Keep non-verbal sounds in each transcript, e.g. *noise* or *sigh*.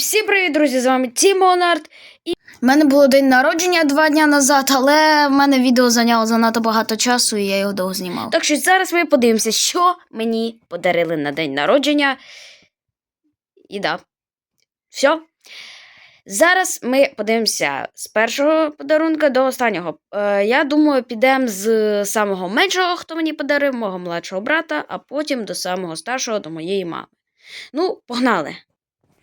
всім привіт, друзі! З вами Тім Монард. У мене було день народження два дня назад, але в мене відео зайняло занадто багато часу, і я його довго знімав. Так що зараз ми подивимося, що мені подарили на день народження. І да. Все. Зараз ми подивимося з першого подарунка до останнього. Е, я думаю, підемо з самого меншого, хто мені подарив, мого младшого брата, а потім до самого старшого, до моєї мами. Ну, погнали.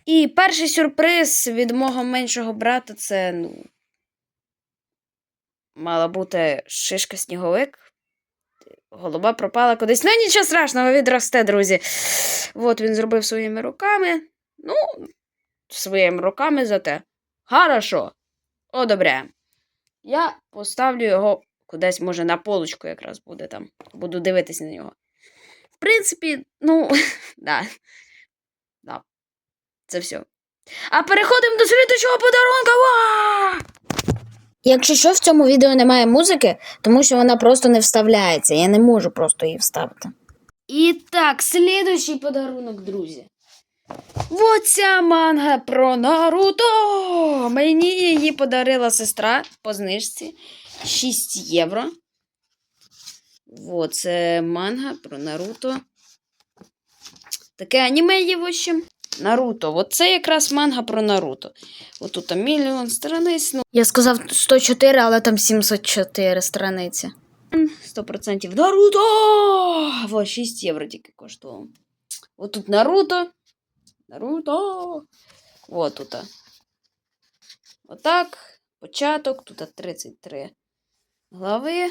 І перший сюрприз від мого меншого брата це, ну. Мала бути шишка сніговик. Голуба пропала кудись. Ну, нічого страшного, відросте, друзі. От він зробив своїми руками. Ну, своїми руками зате. Хорошо. Одобряємо. Я поставлю його кудись, може, на полочку якраз буде там. Буду дивитися на нього. В принципі, ну. *laughs* Да. Це все. А переходимо до слідчого подарунка. Якщо що, в цьому відео немає музики, тому що вона просто не вставляється. Я не можу просто її вставити. І так, слідуючий подарунок, друзі. Оця манга про Наруто. Мені її подарила сестра по знижці 6 євро. Во, це манга про Наруто. Таке аніме є, в общем. Наруто. Оце якраз манга про Наруто. Отут там мільйон страниць. Ну, Я сказав 104, але там 704 страниці. 100% Наруто! Во, 6 євро тільки коштувало. От тут Наруто. Наруто. Вот тут. Отак. Початок. Тут 33 глави.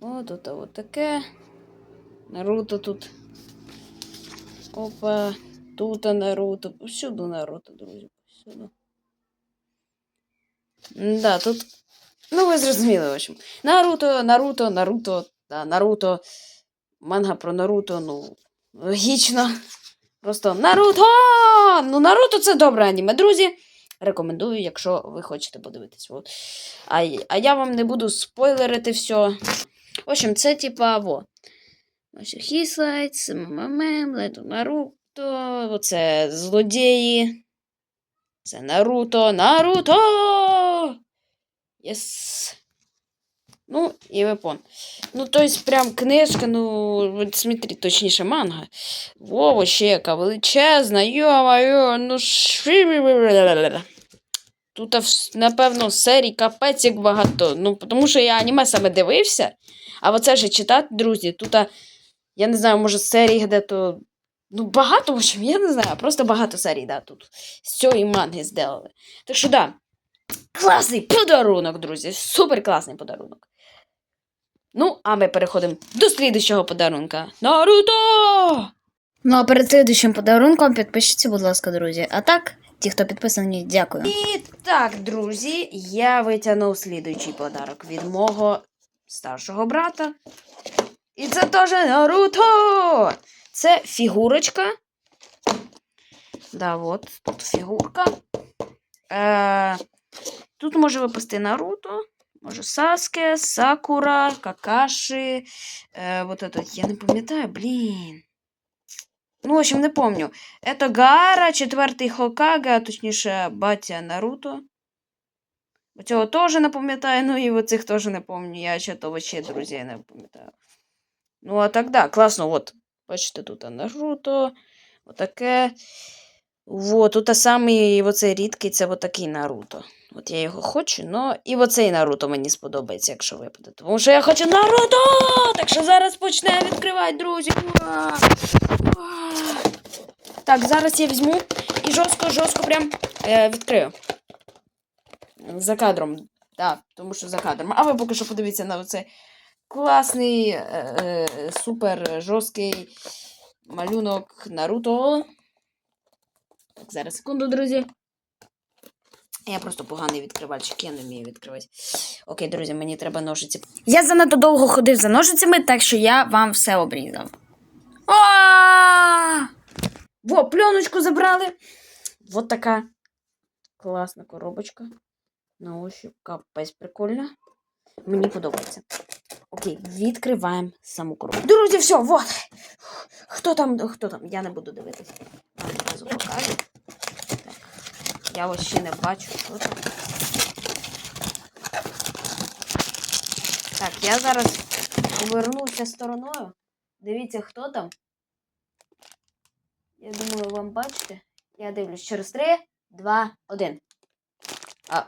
О, тут от таке. Наруто тут. Опа. Тут Наруто. Всюди Наруто, друзі. Всюди. Да, тут Ну, ви зрозуміли, в общем. Наруто, Наруто, Наруто, да, Наруто. Манга про Наруто, ну, логічно. Просто Наруто! Ну, Наруто це добре аніме, друзі. Рекомендую, якщо ви хочете подивитись. От. А, а я вам не буду спойлерити все. В общем, це типа во. Ось Хіслайт, МММ, Лето Наруто. Оце злодії. Це Наруто. Наруто! Єс. Ну, і випон. Ну, то есть, прям книжка, ну, от смотри, точніше, манга. Во, ще яка величезна, йо-моє, ну. Тут, напевно, серій капець як багато. Ну, тому що я аніме саме дивився, а оце ж читати, друзі, тут, я не знаю, може, серій де-то. Ну, багато, в общем, я не знаю, просто багато серій, да, тут. З цієї манги зробили. Так що, да. Класний подарунок, друзі. Супер класний подарунок. Ну, а ми переходимо до слідущого подарунка. Наруто! Ну а перед слідуючим подарунком підпишіться, будь ласка, друзі. А так, ті, хто підписані, дякую. І так, друзі, я витягнув слідуючий подарок від мого старшого брата. І це теж Наруто! Це фігурочка. Да, от тут фігурка. Е, тут може випасти Наруто, може Саске, Сакура, Какаши. Е, вот этот, я не пам'ятаю, блін. Ну, в общем, не помню. Это Гара, четвертий Хокага, а точніше, батя Наруто. Цього теж не пам'ятаю, ну і оцих теж не пам'ятаю. Я ще то вообще, друзі, не пам'ятаю. Ну, а так, да, класно, от. Бачите, тут Наруто, отаке. Вот, тут самий оцей рідкий, це отакий Наруто. От я його хочу, но і оцей Наруто мені сподобається, якщо випаде. Тому що я хочу Наруто! Так що зараз почнемо відкривати, друзі. Так, зараз я візьму і жорстко, жорстко прям е, відкрию. За кадром. Так, тому що за кадром. А ви поки що подивіться на оцей класний, е, е, супер жорсткий малюнок Наруто. Так, зараз секунду, друзі. Я просто поганий відкривальчик, я не вмію відкривати. Окей, друзі, мені треба ножиці. Я занадто довго ходив за ножицями, так що я вам все обрізав. А! Во, пленочку забрали. Вот така класна коробочка. На ощупь капець прикольно. Мені подобається. Окей, відкриваємо саму коробку. Друзі, все, вот. Хто там, хто там? Я не буду дивитися. Покажу. Так. Я ось ще не бачу, що там. Так, я зараз повернуся стороною. Дивіться, хто там. Я думаю, вам бачите. Я дивлюсь через 3, 2, 1. А.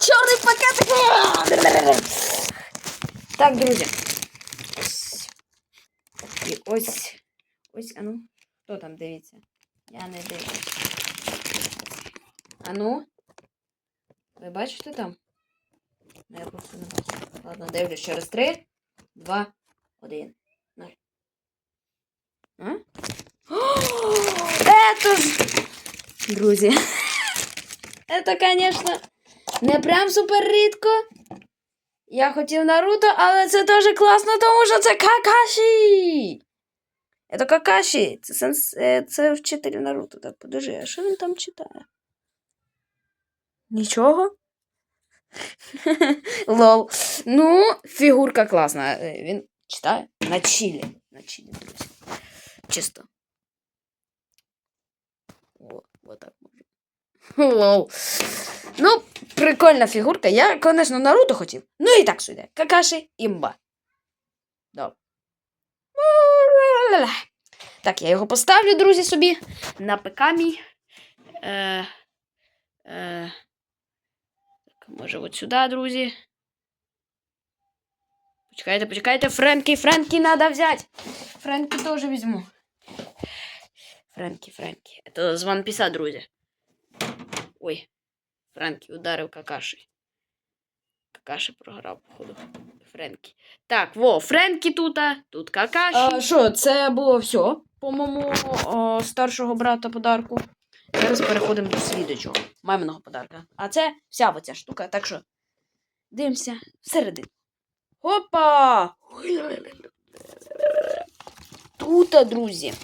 Чорний пакетик! Так, друзі. Ось. І ось. Ось, а ну. Хто там дивиться? Я не дивлюсь. А ну. Ви бачите там? Ну, я просто не бачу. Ладно, дивлюсь через 3, 2, 1. 0. А? *gasps* О, Это ж... Друзі. *laughs* Это, конечно, не прям супер рідко. Я хотів Наруто, але це теж класно, тому що це Какаші. Це Какаші. Це, сенс... е, це вчитель Наруто. Так, подожди, а що він там читає? Нічого? *laughs* Лол. Ну, фігурка класна. Е, Він читає на чилі. На чилі, друзі. Чисто. О, вот так можна. Лол. Ну, прикольна фігурка. Я, звісно, Наруто хотів. Ну і так сюди. Какаші імба. Добре. Так, я його поставлю, друзі, собі на ПК мій. Е, е, так, може, от сюди, друзі. Почекайте, почекайте, Френкі, Френкі надо взяти. Френкі теж візьму. Френкі, Френкі. Это з Ван Піса, друзі. Ой. Френкі ударив Какаші. Какаші програв, походу. Френкі. Так, во, Френкі тут, тут Какаші. Що, це було все по моєму старшого брата подарку. Зараз переходимо до слідучого маминого подарка. А це вся оця штука, так що дивимося всередину. Опа! Тута, друзі.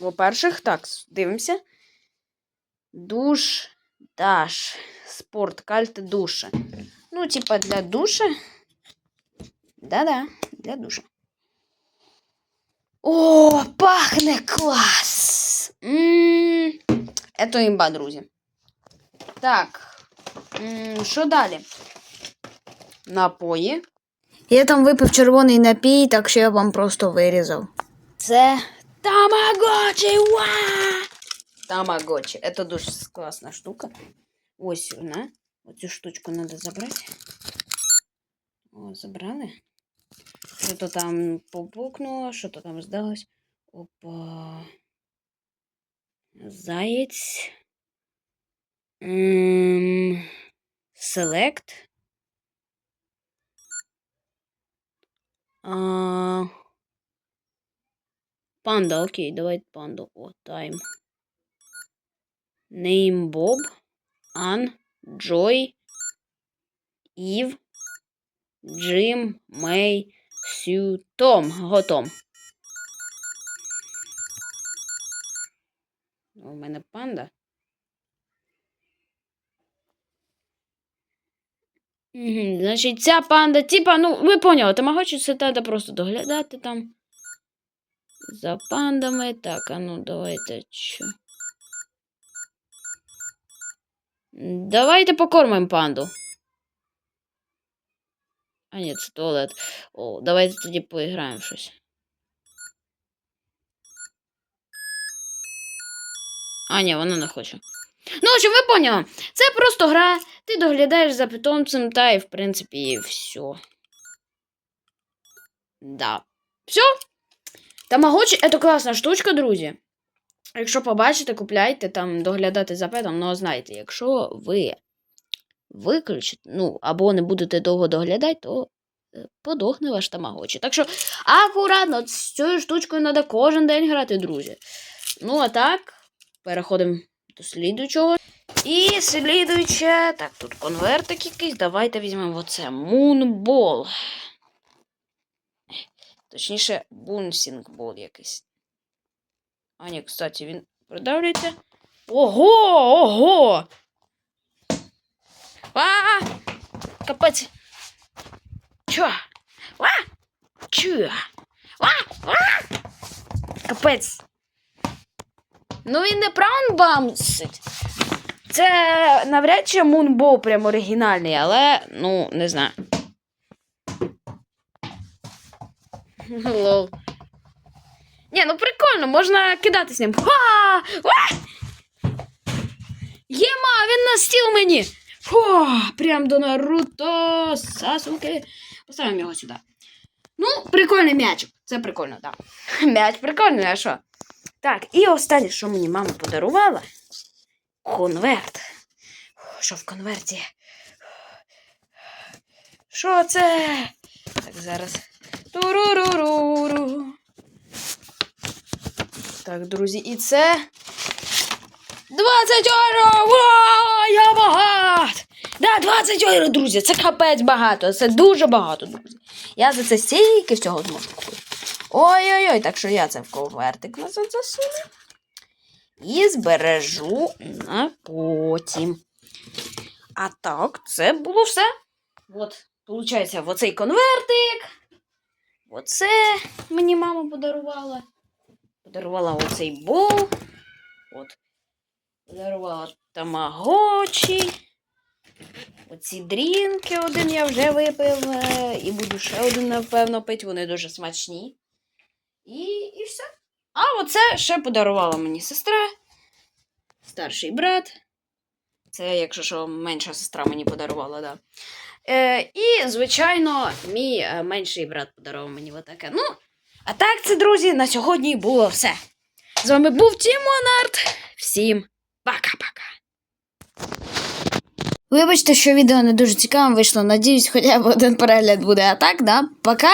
По-перших, так, дивимося. Душ, даш, спорт, кальт, душа. Ну, типа для душа. Да-да, для душа. О, пахне клас! М, Это імба, друзі. Так. м, Що далі? Напої. Я там випив червоний напій, так що я вам просто вирізав. Це Тамагочі! Ва! Тамагочі. Это дуже класна штука. Ось вона. Оцю штучку треба забрати. О, забрали. Що-то там попукнуло, що-то там здалось. Опа. Заєць. Ем... Select. А... Панда, окей, давай панду. О, тайм. Нейм Боб, Ан, Джой, Ів, Джим, Мей, Сю, Том. Готом. У мене панда. Значить, ця панда, типа, ну, ви поняли, тамагочі це треба просто доглядати там. За пандами. Так, а ну давайте що. Давайте покормимо панду. А ні, це туалет. О, давайте тоді поіграємо щось. А, ні, вона не хоче. Ну, общем, ви поняли. Це просто гра. Ти доглядаєш за питомцем, та і, в принципі, і все. Да. Все. Тамагочі це класна штучка, друзі. Якщо побачите, купляйте там доглядати за петом, ну знаєте, якщо ви виключите, ну, або не будете довго доглядати, то е, подохне ваш тамагочі. Так що акуратно, з цією штучкою треба кожен день грати, друзі. Ну, а так, переходимо до слідуючого. І слідуюче, так, тут конвертик якийсь. Давайте візьмемо оце Moonball. Точніше, бунсінг бол якийсь. А, ні, кстати, він продавлюється. Ого! Ого! А! Капець! Чо? А! Чо? А! А! Капець! Ну він не бамсить. Це навряд чи Мунбо прям оригінальний, але ну, не знаю. *laughs* Ні, ну прикольно, можна кидати з ним. Ха! Єма, він на стіл мені. Фу, прям до Наруто Сасуки. Поставимо його сюди. Ну, прикольний м'ячик. Це прикольно, так. Да. М'яч прикольний, а що? Так, і останнє, що мені мама подарувала. Конверт. Що в конверті? Що це? Так, зараз. Туруруруру. Так, друзі, і це. 20 євро! Вау, я багат! Да, 20 євро, друзі, це капець багато. Це дуже багато, друзі. Я за це стільки всього зможу купити. Ой-ой-ой, так що я це в конвертик назад засуну. І збережу на потім. А так, це було все. От, виходить, оцей конвертик. Оце мені мама подарувала. Подарувала оцей бол. От. Подарувала тамагочі. Оці дрінки один я вже випив. е, І буду ще один, напевно, пити. Вони дуже смачні. І, і все. А оце ще подарувала мені сестра. Старший брат. Це, якщо що, менша сестра мені подарувала, да. Е, і, звичайно, мій е, менший брат подарував мені отаке. Ну, а так це, друзі, на сьогодні було все. З вами був Тім Монарт. Всім пока-пока. Вибачте, що відео не дуже цікаве вийшло. Надіюсь, хоча б один перегляд буде. А так, да? Пока!